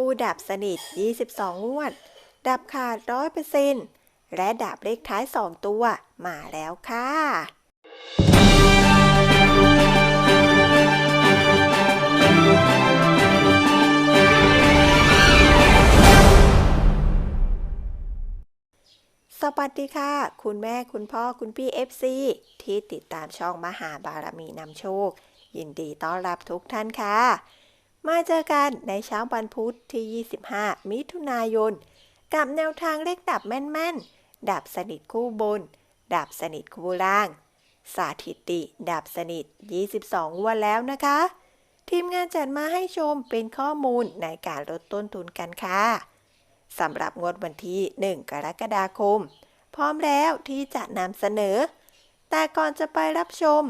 คู่ดับสนิท 22 งวด ดับขาด100%และดับเลขท้าย 2 ตัวมาแล้วค่ะสวัสดีค่ะ คุณแม่คุณพ่อคุณพี่ FC ที่ติดตามช่องมหาบารมีนำโชค ยินดีต้อนรับทุกท่านค่ะ มาเจอกันในเช้าวันพุธที่ 25 มิถุนายน กับแนวทางเลขดับแม่นๆ ดับสนิทคู่บน ดับสนิทคู่ล่าง สาถิติ ดับสนิท 22 วันแล้วนะคะ ทีมงานจัดมาให้ชมเป็นข้อมูลในการลดต้นทุนกันค่ะสำหรับงวดวันที่ 1 กรกฎาคม พร้อมแล้วที่จะนำเสนอ แต่ก่อนจะไปรับชม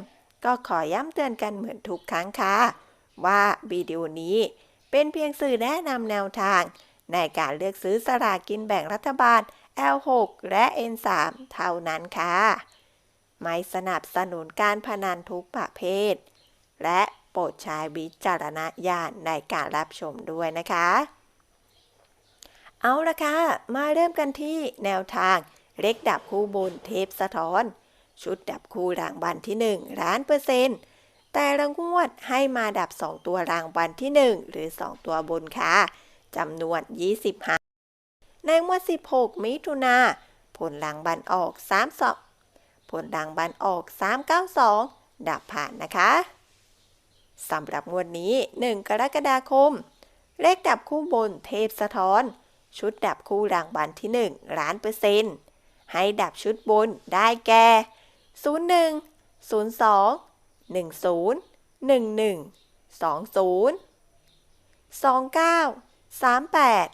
ก็ขอย้ำเตือนกันเหมือนทุกครั้งค่ะ ว่าวิดีโอนี้เป็นเพียงสื่อแนะนำแนวทาง ในการเลือกซื้อสลากกินแบ่งรัฐบาล L6 และ N3 เท่านั้นค่ะ ไม่สนับสนุนการพนันทุกประเภท และโปรดใช้วิจารณญาณในการรับชมด้วยนะคะ เอาละค่ะ มาเริ่มกันที่แนวทางเล็กดับคู่บนเทปสะท้อน ชุดดับคู่รางวัลที่ 1 ล้านเปอร์เซ็นต์ แต่ละงวดให้มาดับ 2 ตัวรางวัลที่ 1 หรือ 2 ตัวบนค่ะจำนวน 20หางในงวด 16 มิถุนาผลรางวัลออก32ผลรางวัลออก 392 ดับผ่านนะคะสำหรับงวดนี้ 1 กรกฎาคม เลขดับคู่บนเทพสะท้อน ชุดดับคู่รางวัลที่ 1 ล้านเปอร์เซ็นต์ให้ดับชุดบนได้แก่ 01 02 10 11 20 29 38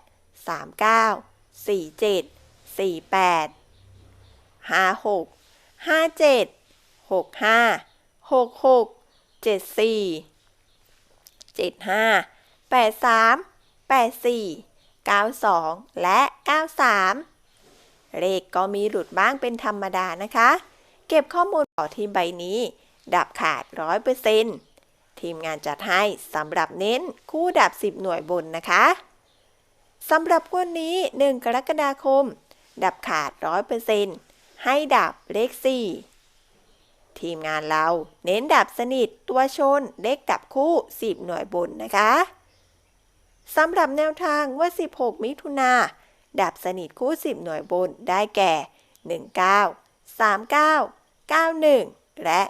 39 47 48 56 57 65 66 74 75 83 84 92 และ 93 เลขก็มีหลุดบ้างเป็นธรรมดานะคะ เก็บข้อมูลต่อที่ใบนี้ ดับขาด 100%ทีมงานจัดให้สำหรับเน้นคู่ดับ 10 หน่วยบนนะคะสำหรับวันนี้ 1 กรกฎาคม ดับขาด 100%ให้ดับเลข 4 ทีมงานเราเน้นดับสนิทตัวชนเลขดับคู่ 10 หน่วยบนนะคะสำหรับแนวทางว่า 16 มิถุนาดับสนิทคู่ 10 หน่วยบนได้แก่ 19 39 91 และ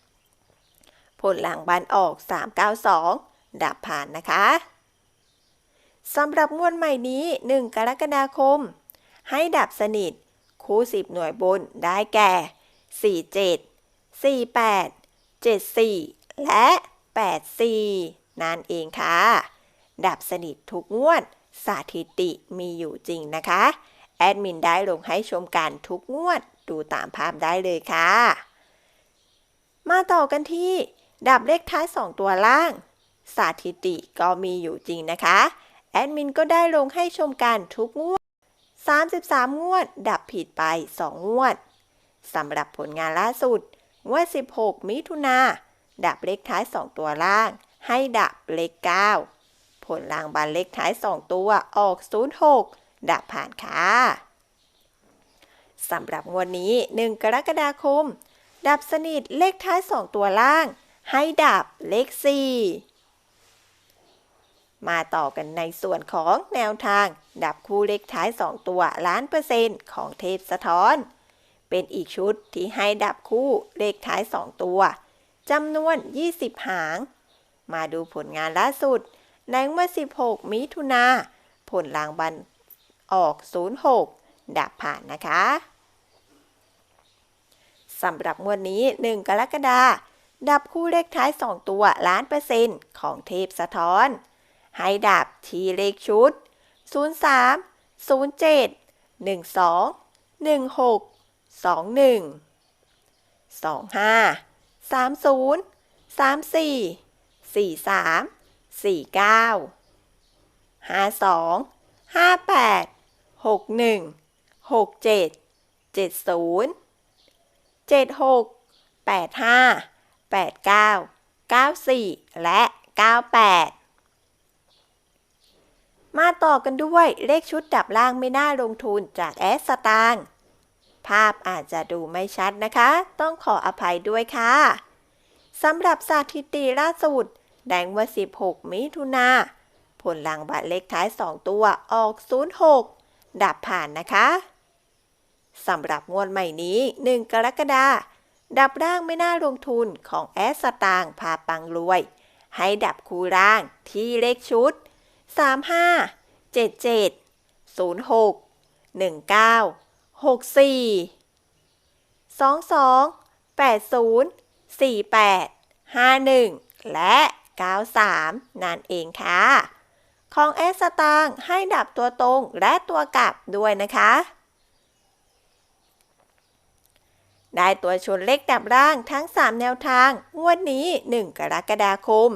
93 ผลหลังบันออก 392 ดับผ่านนะคะสำหรับงวดใหม่นี้ 1 กรกฎาคม ให้ดับสนิท คู่ 10 หน่วยบนได้แก่ 47 48 74 และ 84 นั่นเองค่ะ ดับสนิททุกงวดสถิติมีอยู่จริงนะคะ แอดมินได้ลงให้ชมกันทุกงวด ดูตามภาพได้เลยค่ะ มาต่อกันที่ ดับเลขท้าย 2 ตัวล่าง สถิติก็มีอยู่จริงนะคะ แอดมินก็ได้ลงให้ชมกันทุกงวด 33 งวด ดับผิดไป 2 งวดสำหรับผลงานล่าสุดงวด 16 มิถุนา ดับเลขท้าย 2 ตัวล่าง ให้ดับเลข 9 ผลรางวัลเลขท้าย 2 ตัวออก 06 ดับผ่านค่ะสำหรับงวดนี้ 1 กรกฎาคม ดับสนิทเลขท้าย 2 ตัวล่าง ให้ดับเลข 4 มาต่อกันในส่วนของแนวทาง ดับคู่เลขท้าย 2 ตัวล้านเปอร์เซ็นต์ของเทพสะท้อน เป็นอีกชุดที่ให้ดับคู่เลขท้าย 2 ตัวจำนวน 20 หาง มาดูผลงานล่าสุดในเมื่อ16 มิถุนาผลรางวัล ออก 06 ดับผ่านนะคะสำหรับงวดนี้ 1 กรกฎาดับคู่เลขท้าย 2 ตัวล้านเปอร์เซ็นต์ของเทพสะท้อน ให้ดับทีเลขชุด 03 07 12 16 21 25 30 34 43 49 52 58 61 67 70 76 85 89 94และ98ต่อกันด้วยเลขชุดดับล่างไม่น่าลงทุนจากแอสสตางภาพอาจจะดูไม่ชัดนะคะ ต้องขออภัยด้วยค่ะสำหรับสถิติล่าสุด แดงว่า 16 มิถุนาผลลังบัตรเลขท้าย 2 ตัวออก 06 ดับผ่านนะคะสำหรับงวดใหม่นี้ 1 กรกฎาคมดับร่างไม่น่าลงทุนของแอสตางพาปังรวย ให้ดับคูร่างที่เลขชุด 35 77 06 19 64 22 80 48 51 และ 93 นั่นเองค่ะ ของแอสตางค์ให้ดับตัวตรงและตัวกลับด้วยนะคะ ได้ตัวชนเลขดับร่างทั้ง 3 แนวทาง งวดนี้ 1 กรกฎาคม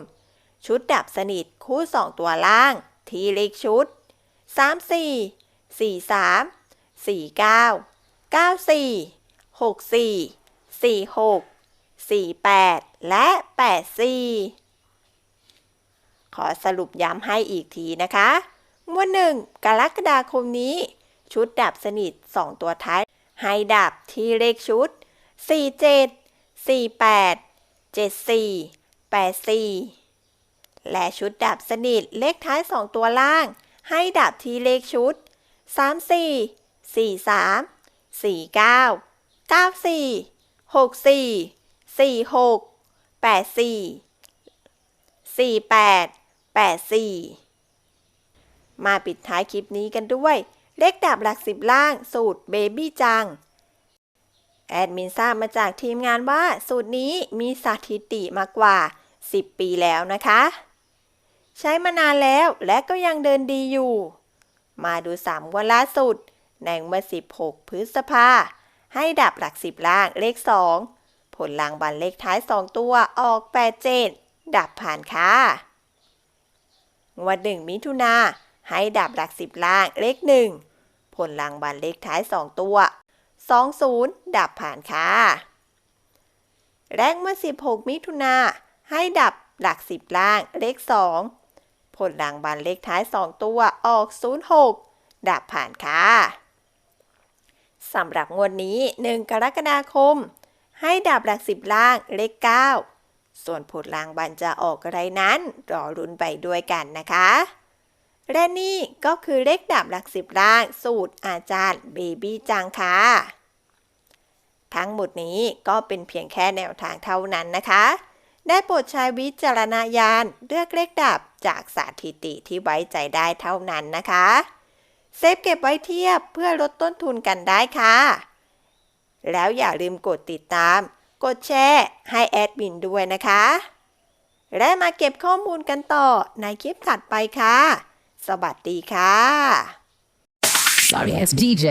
ชุดดับสนิทคู่ 2 ตัวล่าง ที่เลขชุด 34 43 49 94 64 46 48 และ 84 ขอสรุปย้ำให้อีกทีนะคะงวดหนึ่งกรกฎาคมนี้ ชุดดับสนิท 2 ตัวท้าย ให้ดับที่เลขชุด 47 48 74 84 และชุดดับสนิทเลขท้าย 2 ตัวล่าง ให้ดับที่เลขชุด 34 43 49 94 64 46 84 48 84 มาปิดท้ายคลิปนี้กันด้วย เลขดับหลักสิบล่างสูตรเบบี้จัง แอดมินทราบมาจากทีมงานว่าสูตรนี้มีสถิติมากว่า 10 ปีแล้วนะคะ ใช้มานานแล้วและก็ยังเดินดีอยู่ มาดู3วันล่าสุดในเมื่อ 16 พฤษภา ให้ดับหลักสิบล่างเลข 2 ผลลังบันเลขท้าย 2 ตัวออก 87 ดับผ่านค่ะ งวดหนึ่งมิถุนาให้ดับหลักสิบล่างเลข1ผลลังบันเลขท้าย 2 ตัว 20 ดับผ่านค่ะแรกเมื่อ 16 มิถุนาให้ดับหลักสิบล่างเลข 2 ผลลังบันเลขท้าย 2 ตัวออก 06 ดับผ่านค่ะสำหรับงวดนี้ 1 กรกฎาคม ให้ดับหลักสิบล่างเลข 9 ส่วนผลลังบันจะออกอะไรนั้น รอรุนไปด้วยกันนะคะ และนี่ก็คือเลขดับหลักสิบล่างสูตรอาจารย์เบบี้จังค่ะ ทั้งหมดนี้ก็เป็นเพียงแค่แนวทางเท่านั้นนะคะ ได้โปรดใช้วิจารณญาณเลือกเลขดับจากสถิติที่ไว้ใจได้เท่านั้นนะคะ เซฟเก็บไว้เทียบเพื่อลดต้นทุนกันได้ค่ะ แล้วอย่าลืมกดติดตาม กดแชร์ให้แอดมินด้วยนะคะ และมาเก็บข้อมูลกันต่อในคลิปถัดไปค่ะ สวัสดีค่ะ Sorry, it's DJ.